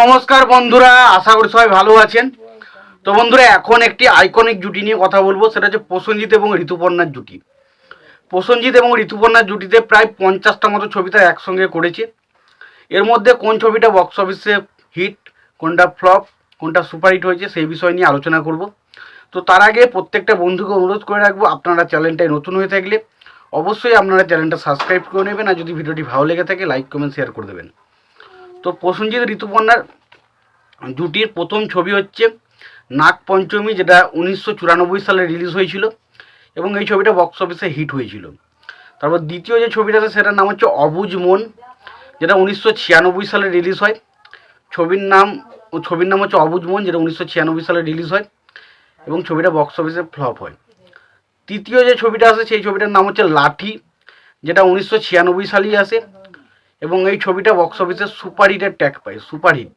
নমস্কার বন্ধুরা, আশা করি সবাই ভালো আছেন। তো বন্ধুরা, এখন একটি আইকনিক জুটি নিয়ে কথা বলব, সেটা হচ্ছে প্রসেনজিৎ এবং ঋতুপর্ণার জুটি। প্রসেনজিৎ এবং ঋতুপর্ণার জুটিতে প্রায় পঞ্চাশটা মতো ছবি তারা একসঙ্গে করেছে। এর মধ্যে কোন ছবিটা বক্স অফিসে হিট কোনটা ফ্লপ কোনটা সুপারহিট হয়েছে, সেই বিষয় নিয়ে আলোচনা করব। তো তার আগে প্রত্যেকটা বন্ধুকে অনুরোধ করে রাখব, আপনারা চ্যানেলটায় নতুন হয়ে থাকলে অবশ্যই আপনারা চ্যানেলটা সাবস্ক্রাইব করে নেবেন, আর যদি ভিডিওটি ভালো লেগে থাকে লাইক কমেন্ট শেয়ার করে দেবেন। তো প্রসেনজিৎ ঋতুপর্ণার জুটির প্রথম ছবি হচ্ছে নাগ পঞ্চমী যেটা উনিশশো চুরানব্বই সালে রিলিজ হয়েছিল এবং এই ছবিটা বক্স অফিসে হিট হয়েছিল। তারপর দ্বিতীয় যে ছবিটা আছে, সেটার নাম হচ্ছে অবুজ মন, যেটা উনিশশো ছিয়ানব্বই সালে রিলিজ হয়। ছবির নাম ছবির নাম হচ্ছে অবুজ মন, যেটা উনিশশো ছিয়ানব্বই সালে রিলিজ হয় এবং ছবিটা বক্স অফিসে ফ্লপ হয়। তৃতীয় যে ছবিটা আছে, সেই ছবিটার নাম হচ্ছে লাঠি, যেটা উনিশশো ছিয়ানব্বই সালেই আসে। এবং এই ছবিটা বক্স অফিসে সুপারহিটের ট্যাগ পায় সুপারহিট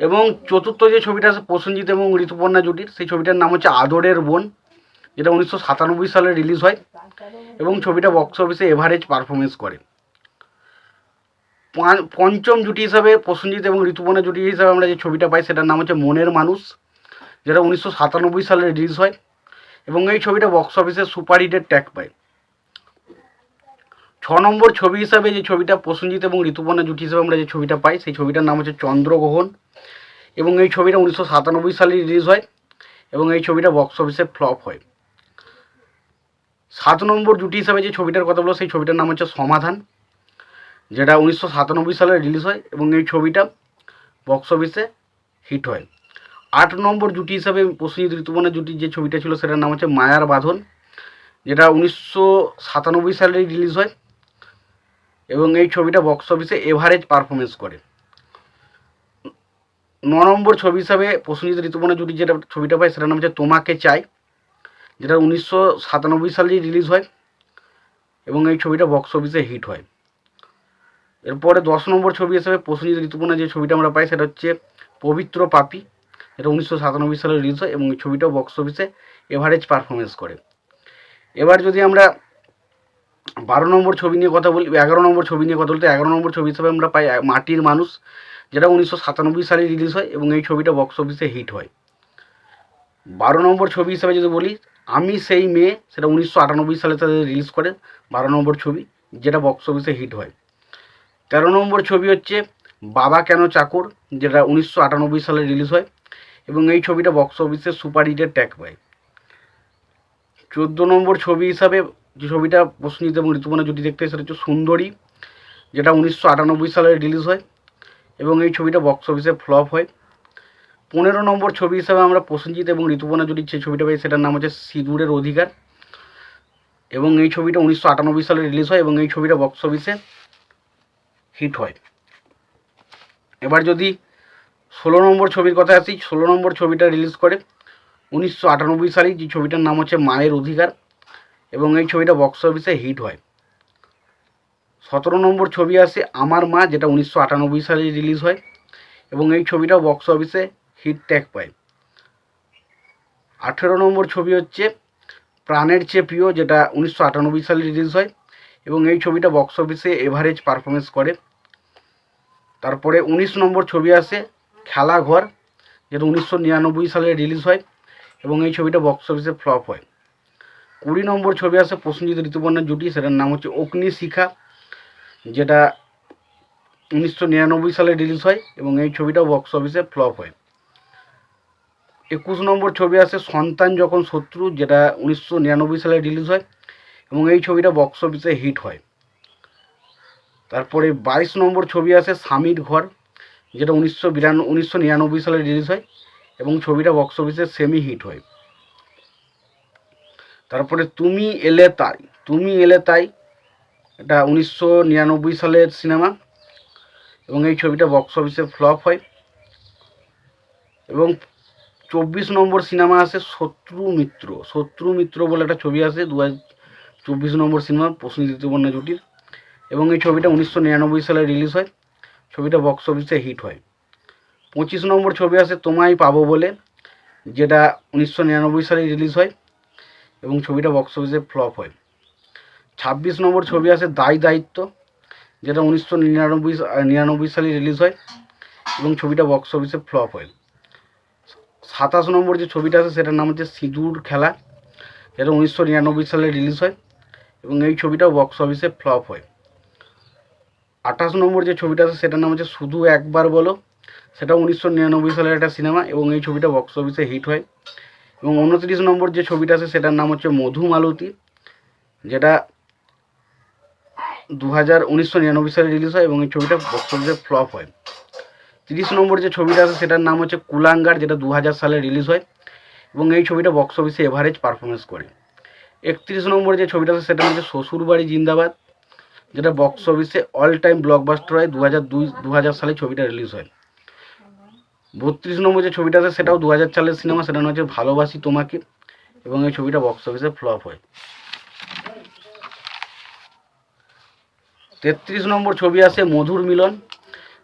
এবং চতুর্থ যে ছবিটা আছে, প্রসেনজিৎ এবং ঋতুপর্ণা জুটির, সেই ছবিটার নাম হচ্ছে আদরের বোন, যেটা উনিশশো সাতানব্বই সালে রিলিজ হয় এবং ছবিটা বক্স অফিসে এভারেজ পারফরমেন্স করে। পঞ্চম জুটি হিসাবে প্রসেনজিৎ এবং ঋতুপর্ণা জুটি হিসাবে আমরা যে ছবিটা পাই, সেটার নাম হচ্ছে মনের মানুষ, যেটা উনিশশো সাতানব্বই সালে রিলিজ হয়। এবং এই ছবিটা বক্স অফিসে সুপারহিটের ট্যাগ পায়। নম্বর ছবি হিসাবে যে ছবিটা প্রসেনজিৎ এবং ঋতুপর্ণা জুটি হিসাবে আমরা যে ছবিটা পাই, সেই ছবিটার নাম হচ্ছে চন্দ্রগ্রহণ। এবং এই ছবিটা উনিশশো সাতানব্বই সালে রিলিজ হয় এবং এই ছবিটা বক্স অফিসে ফ্লপ হয়। সাত নম্বর জুটি হিসাবে যে ছবিটার কথা বলো সেই ছবিটার নাম হচ্ছে সমাধান, যেটা উনিশশো সাতানব্বই সালে রিলিজ হয় এবং এই ছবিটা বক্স অফিসে হিট হয়। আট নম্বর জুটি হিসাবে প্রসেনজিৎ ঋতুপর্ণা জুটির যে ছবিটা ছিল, সেটার নাম হচ্ছে মায়ার বাঁধন, যেটা উনিশশো সাতানব্বই সালে রিলিজ হয়। এবং এই ছবিটা বক্স অফিসে এভারেজ পারফরমেন্স করে। ন নম্বর ছবি হিসাবে প্রসেনজিৎ ঋতুপর্ণা জুটি যেটা ছবিটা পায়, সেটার নাম হচ্ছে তোমাকে চাই, যেটা উনিশশো সাতানব্বই সালে রিলিজ হয় এবং এই ছবিটা বক্স অফিসে হিট হয়। এরপরে দশ নম্বর ছবি হিসেবে প্রসেনজিৎ ঋতুপর্ণা যে ছবিটা আমরা পাই, সেটা হচ্ছে পবিত্র পাপি এটা উনিশশো সাতানব্বই সালে রিলিজ হয় এবং এই ছবিটাও বক্স অফিসে এভারেজ পারফরমেন্স করে। এবার যদি আমরা বারো নম্বর ছবি নিয়ে কথা বলি, এগারো নম্বর ছবি নিয়ে কথা বলতে, এগারো নম্বর ছবি হিসাবে আমরা পাই মাটির মানুষ, যেটা উনিশশো সাতানব্বই সালে রিলিজ হয় এবং এই ছবিটা বক্স অফিসে হিট হয়। বারো নম্বর ছবি হিসাবে যদি বলি, আমি সেই মেয়ে, সেটা উনিশশো আটানব্বই সালে তাদের রিলিজ করে, বারো নম্বর ছবি, যেটা বক্স অফিসে হিট হয়। তেরো নম্বর ছবি হচ্ছে বাবা কেন চাকর, যেটা উনিশশো আটানব্বই সালে রিলিজ হয় এবং এই ছবিটা বক্স অফিসে সুপার হিটের ট্যাগ পায়। চোদ্দ নম্বর ছবি হিসাবে যে ছবিটা প্রসেনজিৎ এবং ঋতুপর্ণা জুটি দেখতে সেটা হচ্ছে সুন্দরী, যেটা উনিশশো আটানব্বই সালে রিলিজ হয় এবং এই ছবিটা বক্স অফিসে ফ্লপ হয়। পনেরো নম্বর ছবি হিসাবে আমরা প্রসেনজিৎ এবং ঋতুপর্ণা জুটির যে ছবিটা পাই, সেটার নাম হচ্ছে সিঁদুরের অধিকার। এবং এই ছবিটা উনিশশো আটানব্বই সালে রিলিজ হয় এবং এই ছবিটা বক্স অফিসে হিট হয়। এবার যদি ষোলো নম্বর ছবির কথা আসি, ষোলো নম্বর ছবিটা রিলিজ করে, উনিশশো আটানব্বই সালে যে ছবিটার নাম হচ্ছে মায়ের অধিকার। এবং এই ছবিটা বক্স অফিসে হিট হয়। সতেরো নম্বর ছবি আসে আমার মা, যেটা উনিশশো আটানব্বই সালে রিলিজ হয় এবং এই ছবিটাও বক্স অফিসে হিট ট্যাগ পায়। আঠেরো নম্বর ছবি হচ্ছে প্রাণের চেয়ে প্রিয়, যেটা উনিশশো আটানব্বই সালে রিলিজ হয় এবং এই ছবিটা বক্স অফিসে এভারেজ পারফরমেন্স করে। তারপরে উনিশ নম্বর ছবি আসে খেলাঘর, যেটা উনিশশো নিরানব্বই সালে রিলিজ হয় এবং এই ছবিটা বক্স অফিসে ফ্লপ হয়। কুড়ি নম্বর ছবি আসে প্রসেনজিৎ ঋতুপর্ণার জুটি, সেটার নাম হচ্ছে অগ্নি শিখা, যেটা উনিশশো নিরানব্বই সালে রিলিজ হয় এবং এই ছবিটাও বক্স অফিসে ফ্লপ হয়। একুশ নম্বর ছবি আসে সন্তান যখন শত্রু, যেটা উনিশশো নিরানব্বই সালে রিলিজ হয় এবং এই ছবিটা বক্স অফিসে হিট হয়। তারপরে বাইশ নম্বর ছবি আসে স্বামীর ঘর, যেটা উনিশশো বিরান, উনিশশো নিরানব্বই সালে রিলিজ হয় এবং ছবিটা বক্স অফিসে সেমি হিট হয়। তারপরে তুমি এলে তাই, তুমি এলে তাই। এটা উনিশশো নিরানব্বই সালের সিনেমা এবং এই ছবিটা বক্স অফিসে ফ্লপ হয়। এবং চব্বিশ নম্বর সিনেমা আসে শত্রু মিত্র। শত্রু মিত্র বলে একটা ছবি আসে দু চব্বিশ নম্বর সিনেমা প্রসেনজিৎ ঋতুপর্ণা জুটির। এবং এই ছবিটা উনিশশো নিরানব্বই সালে রিলিজ হয়। ছবিটা বক্স অফিসে হিট হয়। পঁচিশ নম্বর ছবি আসে তোমায় পাবো বলে, যেটা উনিশশো নিরানব্বই সালে রিলিজ হয়। এবং ছবিটা বক্স অফিসে ফ্লপ হয়। ছাব্বিশ নম্বর ছবি আসে দায় দায়িত্ব, যেটা উনিশশো নিরানব্বই নিরানব্বই সালে রিলিজ হয় এবং ছবিটা বক্স অফিসে ফ্লপ হয়। সাতাশ নম্বর যে ছবিটা আছে, সেটার নাম হচ্ছে সিঁদুর খেলা, যেটা উনিশশো নিরানব্বই সালে রিলিজ হয় এবং এই ছবিটাও বক্স অফিসে ফ্লপ হয়। আঠাশ নম্বর যে ছবিটা আছে, সেটার নাম হচ্ছে শুধু একবার বলো সেটা উনিশশো নিরানব্বই সালের একটা সিনেমা এবং এই ছবিটা বক্স অফিসে হিট হয়। এবং উনত্রিশ নম্বর যে ছবিটা আছে, সেটার নাম হচ্ছে মধু মালতী, যেটা দু হাজার উনিশশো নিরানব্বই সালে রিলিজ হয় এবং এই ছবিটা বক্স অফিসে ফ্লপ হয়। তিরিশ নম্বর যে ছবিটা আছে, সেটার নাম হচ্ছে কুলাঙ্গার, যেটা দু হাজার সালে রিলিজ হয় এবং এই ছবিটা বক্স অফিসে এভারেজ পারফরমেন্স করে। একত্রিশ নম্বর যে ছবিটা আছে সেটা হচ্ছে শ্বশুরবাড়ি জিন্দাবাদ, যেটা বক্স অফিসে অল টাইম ব্লকবাস্টার হয়। দু হাজার দুই দু হাজার সালে ছবিটা রিলিজ হয়। বত্রিশ নম্বর যে ছবিটা আছে, সেটাও দু হাজার সালের সিনেমা সেটা হচ্ছে ভালোবাসি তোমাকে, এবং এই ছবিটা বক্স অফিসে ফ্লপ হয়। তেত্রিশ নম্বর ছবি আছে মধুর মিলন,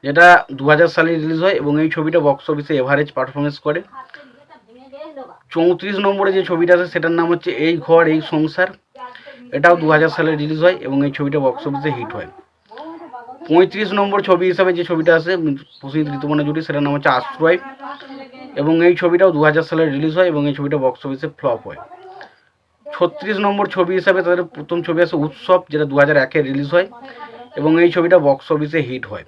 যেটা দু হাজার সালে রিলিজ হয়, এবং এই ছবিটা বক্স অফিসে এভারেজ পারফরমেন্স করে। চৌত্রিশ নম্বরে যে ছবিটা আছে, সেটার নাম হচ্ছে এই ঘর, এই সংসার। এটাও দু হাজার সালে রিলিজ হয়, এবং এই ছবিটা বক্স অফিসে হিট হয়। পঁয়ত্রিশ নম্বর ছবি হিসাবে যে ছবিটা আছে, প্রসিদ্ধ ঋতুপর্ণা জুটি সেটার নাম হচ্ছে আশ্রয় এবং এই ছবিটাও দু হাজার সালে রিলিজ হয় এবং এই ছবিটা বক্স অফিসে ফ্লপ হয়। ছত্রিশ নম্বর ছবি হিসাবে তাদের প্রথম ছবি আছে উৎসব, যেটা দু হাজার একে রিলিজ হয় এবং এই ছবিটা বক্স অফিসে হিট হয়।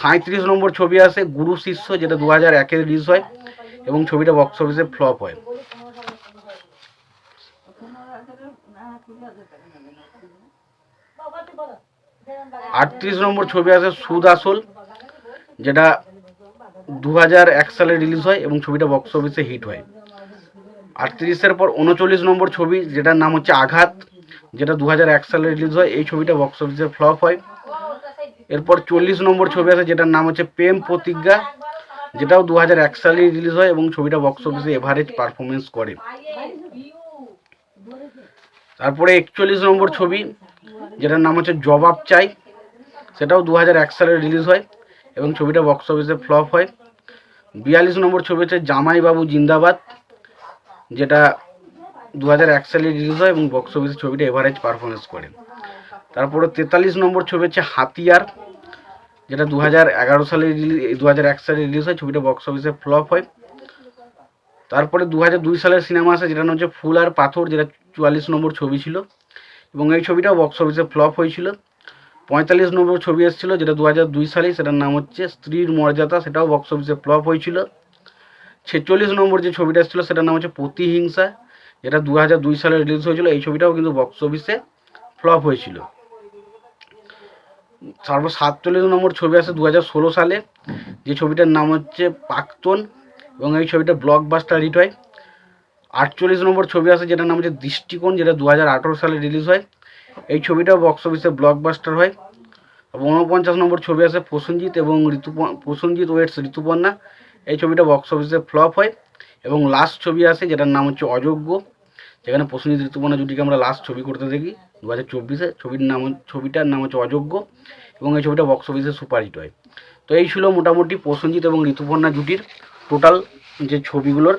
সাঁত্রিশ নম্বর ছবি আছে গুরু শিষ্য, যেটা দু হাজার একে রিলিজ হয় এবং ছবিটা বক্স অফিসে ফ্লপ হয়। আটত্রিশ নম্বর ছবি আছে সুদ আসল, যেটা দু এক সালে রিলিজ হয় এবং ছবিটা বক্স অফিসে হিট হয়। আটত্রিশের পর উনচল্লিশ নম্বর ছবি, যেটার নাম হচ্ছে আঘাত, যেটা দু এক সালে রিলিজ হয়, এই ছবিটা বক্স অফিসে ফ্লপ হয়। এরপর চল্লিশ নম্বর ছবি আছে, যেটার নাম হচ্ছে প্রেম প্রতিজ্ঞা, যেটাও দু এক সালে রিলিজ হয় এবং ছবিটা বক্স অফিসে এভারেজ পারফরমেন্স করে। তারপরে একচল্লিশ নম্বর ছবি যেটার নাম হচ্ছে জবাব চাই। সেটাও দু হাজার এক সালে রিলিজ হয় এবং ছবিটা বক্স অফিসে ফ্লপ হয়। বিয়াল্লিশ নম্বর ছবি হচ্ছে জামাইবাবু জিন্দাবাদ, যেটা দু এক সালে রিলিজ হয় এবং বক্স অফিসে ছবিটা এভারেজ পারফরমেন্স করে। তারপরে তেতাল্লিশ নম্বর ছবি হচ্ছে হাতিয়ার, যেটা দু হাজার এগারো সালে দু হাজার এক সালে রিলিজ হয়, ছবিটা বক্স অফিসে ফ্লপ হয়। তারপরে দু হাজার দুই সালের সিনেমা আছে যেটা হচ্ছে ফুল আর পাথর, যেটা চুয়াল্লিশ নম্বর ছবি ছিল। এবং এই ছবিটাও বক্স অফিসে ফ্লপ হয়েছিল। পঁয়তাল্লিশ নম্বর ছবি এসেছিল, যেটা দু হাজার দুই সালে, সেটার নাম হচ্ছে স্ত্রীর মর্যাদা, সেটাও বক্স অফিসে ফ্লপ হয়েছিল। ছেচল্লিশ নম্বর যে ছবিটা এসেছিল, সেটার নাম হচ্ছে প্রতিহিংসা, যেটা দু হাজার দুই সালে রিলিজ হয়েছিল। এই ছবিটাও কিন্তু বক্স অফিসে ফ্লপ হয়েছিল। তারপর সাতচল্লিশ নম্বর ছবি আসে দু হাজার ষোলো সালে, যে ছবিটার নাম হচ্ছে প্রাক্তন এবং এই ছবিটা ব্লকবাস্টার হিট হয়। আটচল্লিশ নম্বর ছবি আছে, যেটার নাম হচ্ছে দৃষ্টিকোণ, যেটা দু হাজার আঠেরো সালে রিলিজ হয়। এই ছবিটাও বক্স অফিসে ব্লকবাস্টার হয়। এবং উনপঞ্চাশ নম্বর ছবি আছে প্রসেনজিৎ এবং ঋতু প্রসেনজিৎ ওয়েটস ঋতুপর্ণা। এই ছবিটা বক্স অফিসে ফ্লপ হয়। এবং লাস্ট ছবি আছে, যেটার নাম হচ্ছে অযোগ্য। যেখানে প্রসেনজিৎ ঋতুপর্ণা জুটিকে আমরা লাস্ট ছবি করতে দেখি দু হাজার চব্বিশে। ছবির নাম ছবিটার নাম হচ্ছে অযোগ্য। এবং এই ছবিটা বক্স অফিসে সুপারহিট হয়। তো এই ছিল মোটামুটি প্রসেনজিৎ এবং ঋতুপর্ণা জুটির টোটাল যে ছবিগুলোর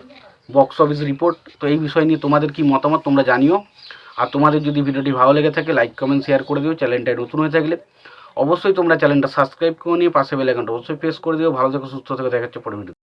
বক্স অফিস রিপোর্ট তো এই বিষয় নিয়ে তোমাদের কি মতামত তোমরা জানিও। আর তোমাদের যদি ভিডিওটি ভালো লেগে থাকে লাইক কমেন্ট শেয়ার করে দিও। চ্যানেলটায় নতুন হয়ে থাকলে অবশ্যই তোমরা চ্যানেলটা সাবস্ক্রাইব করে নিয়ে পাশে বেলাইকনটা অবশ্যই প্রেস করে দিও। ভালো থেকে, সুস্থ থেকে। দেখাচ্ছে পরে ভিডিও